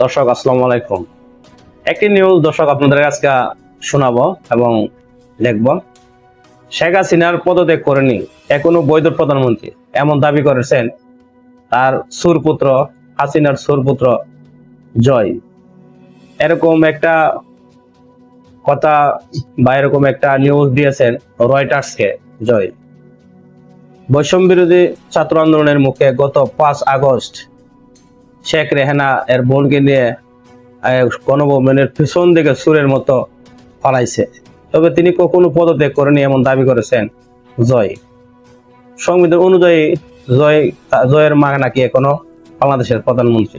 দর্শক, আসসালামু আলাইকুম। একটি নিউজ দর্শক, আপনাদের আজকে শোনাবো এবং লিখব শেখ হাসিনার পদত্যাগ করেনি এখনও বৈধ প্রধানমন্ত্রী এমন দাবি করেছেন তার সুরপুত্র, হাসিনার সুরপুত্র জয়। এরকম একটা কথা বা এরকম একটা নিউজ দিয়েছেন রয়টার্সকে জয়। বৈষম্য বিরোধী ছাত্র আন্দোলনের মুখে গত পাঁচ আগস্ট শেখ রেহানা এর বোনকে নিয়ে গণভবনের পিছন দিকে সুরের মতো ফলাইছে। তবে তিনি কখনো পদত্যাগ করেনি এমন দাবি করেছেন জয়। সংবিধান অনুযায়ী জয় জয়ের মা নাকি এখনও বাংলাদেশের প্রধানমন্ত্রী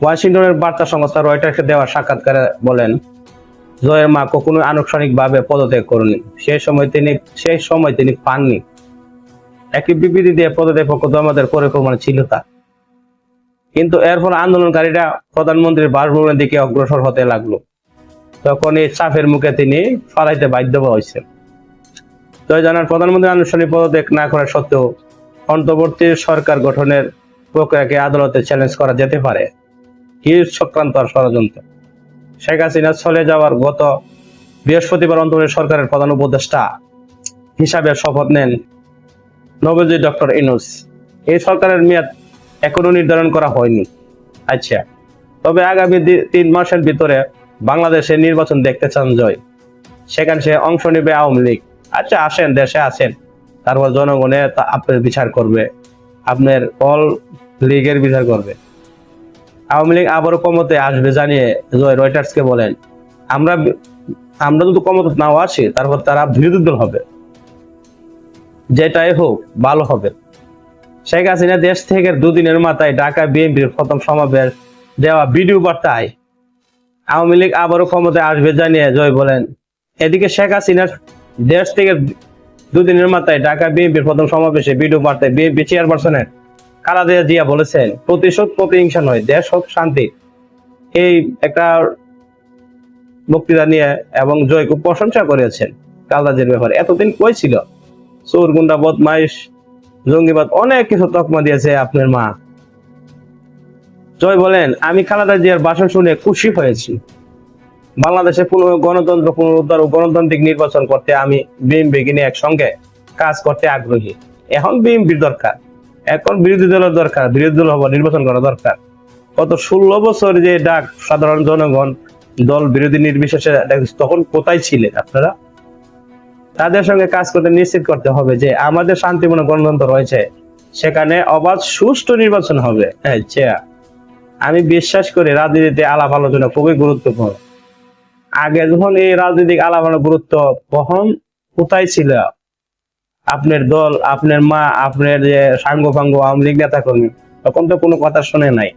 ওয়াশিংটনের বার্তা সংস্থা রয়টার্সকে দেওয়া সাক্ষাৎকারে বলেন, জয়ের মা কখনো আনুষ্ঠানিকভাবে পদত্যাগ করেনি সেই সময় তিনি সেই সময় তিনি পাননি। একটি বিবৃতি দিয়ে পদত্যাগ পক্ষ আমাদের পরিকল্পনা ছিল তা। কিন্তু এরপর আন্দোলনকারীরা প্রধানমন্ত্রীর বাসভবনের দিকে অগ্রসর হতে লাগল। তখন এই চাপের মুখে তিনি ফালাইতে বাধ্য হয়েছেন। জয় জানার প্রধানমন্ত্রী আনুষ্ঠানিক পদত্যাগ না করা সত্ত্বেও অন্তর্বর্তী সরকার গঠনের প্রক্রিয়াকে আদালতে চ্যালেঞ্জ করা যেতে পারে। কি চক্রান্ত আর ষড়যন্ত্র? শেখ হাসিনা চলে যাওয়ার গত বৃহস্পতিবার অন্তর্বর্তী সরকারের প্রধান উপদেষ্টা হিসাবে শপথ নেন নবজি ডক্টর ইনুস এই সরকারের মেয়াদ এখনও নির্ধারণ করা হয়নি। আচ্ছা তবে আগামী তিন মাসের ভিতরে বাংলাদেশে নির্বাচন দেখতে চান জয়। সেখানে সে অংশ নেবে আওয়ামী লীগ। আচ্ছা আসেন, দেশে আসেন। তারপর জনগণে আপনার বিচার করবে। আপনার অল লীগের বিচার করবে। আওয়ামী লীগ আবারও ক্ষমতে আসবে জানিয়ে জয় রয়টার্সকে বলেন। আমরা আমরা যদি ক্ষমতা নাও আসি, তারপর তারা বিরোধী দল হবে। যেটাই হোক, ভালো হবে। শেখ হাসিনা দেশ থেকে দুদিনের মাথায় ঢাকা বিএনপির প্রথম সমাবেশ দেওয়া ভিডিও বার্তায় আওয়ামী লীগ আবারও ক্ষমতায় আসবে জানিয়ে জয় বলেন। এদিকে শেখ হাসিনার দেশ থেকে দুদিনের মাথায় ঢাকা বিএনপির প্রথম সমাবেশে ভিডিও বার্তায় বিএনপি চেয়ারপারসনের খালাদিয়া জিয়া বলেছেন, প্রতিশোধ প্রতিহিংসা নয়, দেশ হোক শান্তি। এই একটা বক্তৃতা নিয়ে এবং জয় খুব প্রশংসা করেছেন কালদাজের ব্যাপারে। এতদিন কই ছিল? চোর, গুন্ডা, বদমাইশ জঙ্গিবাদ অনেক কিছু তকমা দিয়েছে আপনার মা। জয় বলেন, আমি খালেদা জিয়ার ভাষণ শুনে খুশি হয়েছি। বাংলাদেশে পুনঃ গণতন্ত্র পুনরুদ্ধার ও গণতান্ত্রিক নির্বাচন করতে আমি বিএনপি নিয়ে একসঙ্গে কাজ করতে আগ্রহী। এখন বিএনপির দরকার। এখন বিরোধী দলের দরকার, বিরোধী দল হবার নির্বাচন করা দরকার। গত ষোলো বছর যে ডাক সাধারণ জনগণ দল বিরোধী নির্বিশেষে তখন কোথায় ছিলেন আপনারা? তাদের সঙ্গে কাজ করতে নিশ্চিত করতে হবে যে আমাদের শান্তিপূর্ণ গণতন্ত্র রয়েছে। সেখানে অবাধ, সুষ্ঠু নির্বাচন হবে। আচ্ছা আমি বিশ্বাস করি রাজনীতিতে আলাপ আলোচনা খুবই গুরুত্বপূর্ণ। আগে যখন এই রাজনৈতিক আলাপ গুরুত্ব তখন কোথায় ছিল? আপনার দল, আপনার মা, আপনার যে সাঙ্গ ফাঙ্গ আওয়ামী লীগ নেতা কর্মী তখন তো কোনো কথা শুনে নাই।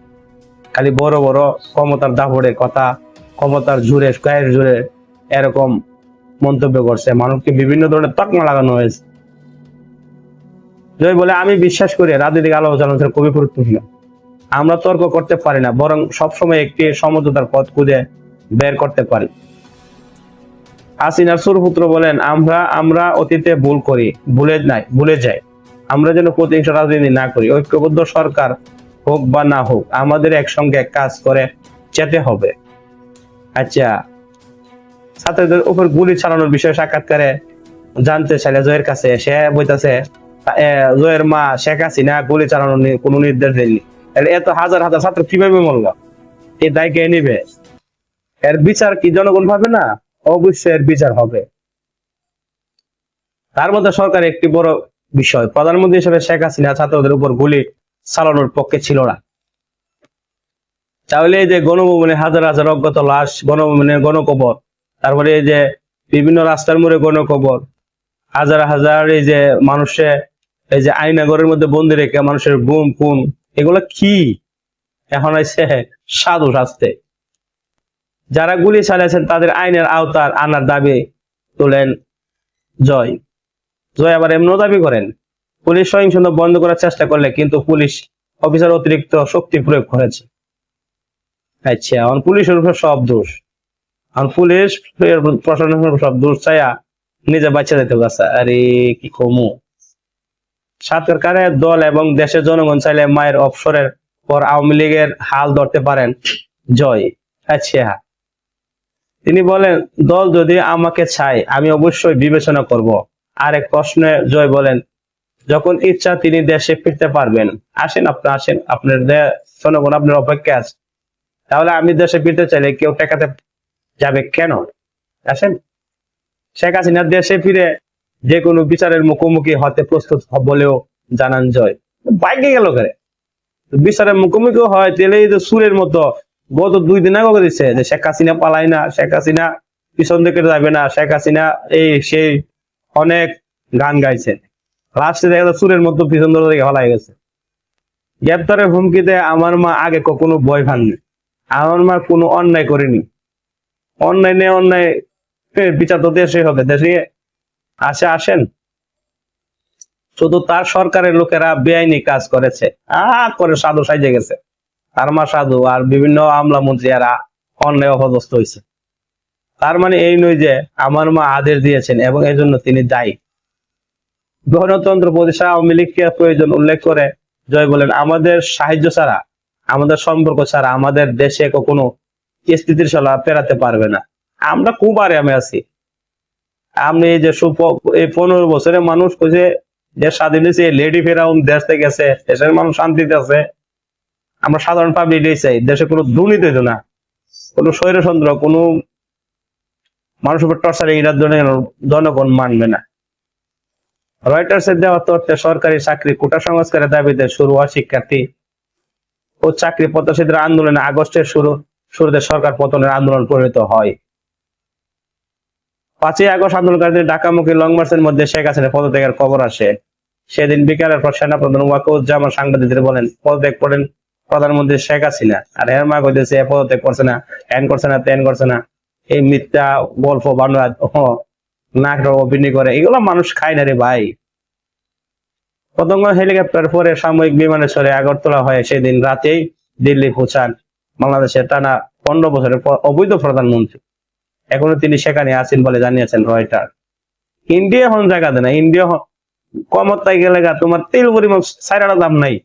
খালি বড় বড় ক্ষমতার দাপড়ে কথা, ক্ষমতার জুড়ে গায়ের জুড়ে এরকম মন্তব্য করছে। মানুষকে বিভিন্ন ধরনের তকমা লাগানো হয়েছে। জয় বলে, আমি বিশ্বাস করি রাজনৈতিক আলোচনা খুবই গুরুত্বপূর্ণ। আমরা তর্ক করতে পারি না, বরং সবসময় একটি সমঝোতার পথ খুঁজে বের করতে পারি। হাসিনার সুরপুত্র বলেন, আমরা আমরা অতীতে ভুল করি, ভুলে নাই, ভুলে যাই। আমরা যেন প্রতিহিংস রাজনীতি না করি, ঐক্যবদ্ধ সরকার হোক বা না হোক, আমাদের একসঙ্গে কাজ করে যেতে হবে। আচ্ছা ছাত্রদের উপর গুলি চালানোর বিষয়ে সাক্ষাৎকারে জানতে চাইলে জয়ের কাছে, সে বইতাছে জয়ের মা শেখ হাসিনা গুলি চালানোর কোনো নির্দেশ দেয়নি। এত হাজার হাজার ছাত্র কীভাবে মরল? এই দায় কে নিবে? এর বিচার কি জনগণ পাবে না? অবশ্যই এর বিচার হবে। তার মধ্যে সরকার একটি বড় বিষয়, প্রধানমন্ত্রী হিসেবে শেখ হাসিনা ছাত্রদের উপর গুলি চালানোর পক্ষে ছিল না। তাহলে যে গণভবনে হাজার হাজার অজ্ঞাত লাশ, গণভবনে গণকবর তারপরে এই যে বিভিন্ন রাস্তার মোড়ে গণকবর, হাজার হাজার এই যে মানুষে এই যে আইনাগরের মধ্যে বন্দি রেখে মানুষের গুম খুন, এগুলো কি? এখন আছে সাধু শাস্তে। যারা গুলি চালিয়েছেন তাদের আইনের আওতার আনার দাবি তোলেন জয়। জয় আবার এমনও দাবি করেন, পুলিশ সহিংসতা বন্ধ করার চেষ্টা করলে কিন্তু পুলিশ অফিসার অতিরিক্ত শক্তি প্রয়োগ করেছে। আচ্ছা এখন পুলিশের উপর সব দোষ। এখন পুলিশ প্রশাসনের উপর সব দোষ চাইয়া নিজে বাচ্চা যেতে গেছে আরে কি কমু? সরকারের দল এবং দেশের জনগণ চাইলে মায়ের অবসরের পর আওয়ামী লীগের হাল ধরতে পারেন। জয়। আচ্ছা। তিনি বলেন, দল যদি আমাকে চায়, আমি অবশ্যই বিবেচনা করব। আরেক প্রশ্নে জয় বলেন, যখন ইচ্ছা তিনি দেশে ফিরতে পারবেন। আসেন আপনি, আসেন। আপনার জনগণ আপনার অপেক্ষা আছে। তাহলে আমি দেশে ফিরতে চাইলে কেউ টেকাতে যাবে কেন? আসেন। শেখ হাসিনা দেশে ফিরে যে কোনো বিচারের মুখোমুখি হতে প্রস্তুত বলেও জানান জয়। বাইকে গেল করে? বিচারের মুখোমুখি হয় যে সুরের মতো। গত দুই দিন আগে দিচ্ছে যে শেখ হাসিনা পালাই না, শেখ হাসিনা পিছন দিকে যাবে না, শেখ হাসিনা এই সেই অনেক গান গাইছে। লাস্টে দেখা যায় সুরের মতো পিছন দিকে হলাই গেছে। গ্রেপ্তারের হুমকিতে আমার মা আগে কখনো ভয় পাননি আমার মা কোনো অন্যায় করেনি। অন্যায় অন্যায় বিচার তো দেশে হবে। দেশে আসে, আসেন। শুধু তার সরকারের লোকেরা বেআইনি কাজ করেছে। আ করে সাধু সাইজে গেছে। তার মা সাধু আর বিভিন্ন আমলা মন্ত্রী এরা অন্যায় অপদস্থ হয়েছে। তার মানে এই নয় যে আমার মা আদেশ দিয়েছেন এবং এই জন্য তিনি দায়ী। গণতন্ত্র প্রতিষ্ঠা আওয়ামী লীগকে প্রয়োজন উল্লেখ করে জয় বলেন, আমাদের সাহায্য ছাড়া, আমাদের সম্পর্ক ছাড়া আমাদের দেশে কখনো স্থিতিশীলতা পেরাতে পারবে না। আমরা খুব আরামে আছি। এই যে পনেরো বছরে মানুষ কইছে দেশ স্বাধীন হয়েছে লেডি ফেরাউন দেশ থেকে গেছে, দেশের মানুষ শান্তিতে আছে। আমরা সাধারণ পাবলিক চাই, দেশে কোনো দুর্নীতি হইতো না। কোনো স্বৈরতন্ত্র, কোনো মানুষের উপর টর্চারিং এটার জন্য জনগণ মানবে না। রয়টার্সের দেওয়া তথ্যে সরকারি চাকরি কোটা সংস্কারের দাবিতে শুরু হওয়া শিক্ষার্থী ও চাকরি প্রত্যাশীদের আন্দোলনে আগস্টের শুরু শুরুতে সরকার পতনের আন্দোলন পরিণত হয়। পাঁচই আগস্ট আন্দোলনকারীদের ঢাকামুখী লং মার্চের মধ্যে শেখ হাসিনার পদত্যাগের খবর আসে। সেদিন বিকালের পর সেনাপ্রধান ওয়াকুজ্জামান সাংবাদিকদের বলেন, পদত্যাগ করেন প্রধানমন্ত্রী শেখ হাসিনা। আর এর মা কইতেছে এ পদত্যাগ করছে না, এন করছে না, তেন করছে না। এই মিথ্যা গল্প বাংলা নাটক, অভিনয় করে, এগুলো মানুষ খায় না রে ভাই। পতঙ্গ হেলিকপ্টার পরে সাময়িক বিমানে চড়ে আগরতলা হয়ে সেদিন রাতেই দিল্লি পৌঁছান। বাংলাদেশের টানা পনেরো বছরের অবৈধ প্রধানমন্ত্রী। এখনও তিনি সেখানে আছেন বলে জানিয়েছেন রয়টার। ইন্ডিয়া হন জায়গা দেয় না ইন্ডিয়া হন কমতায় গেলে গা, তোমার তেল পরিমাণ সাইরাটা দাম নাই।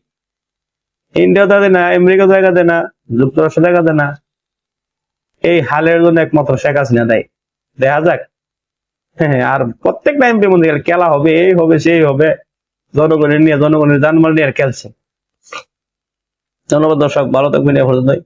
ইন্ডিয়া দেয় না আমেরিকা জায়গা দেয় না যুক্তরাষ্ট্র জায়গা দেয় না এই হালের জন্য একমাত্র শেখ হাসিনা দেয়। দেখা যাক। হ্যাঁ আর প্রত্যেকটা এমপি মধ্যে গেলে খেলা হবে, এই হবে, সেই হবে। জনগণের নিয়ে, জনগণের জানমাল নিয়ে খেলছে। ধন্যবাদ দর্শক, ভালো থাকবেন এ পর্যন্তই।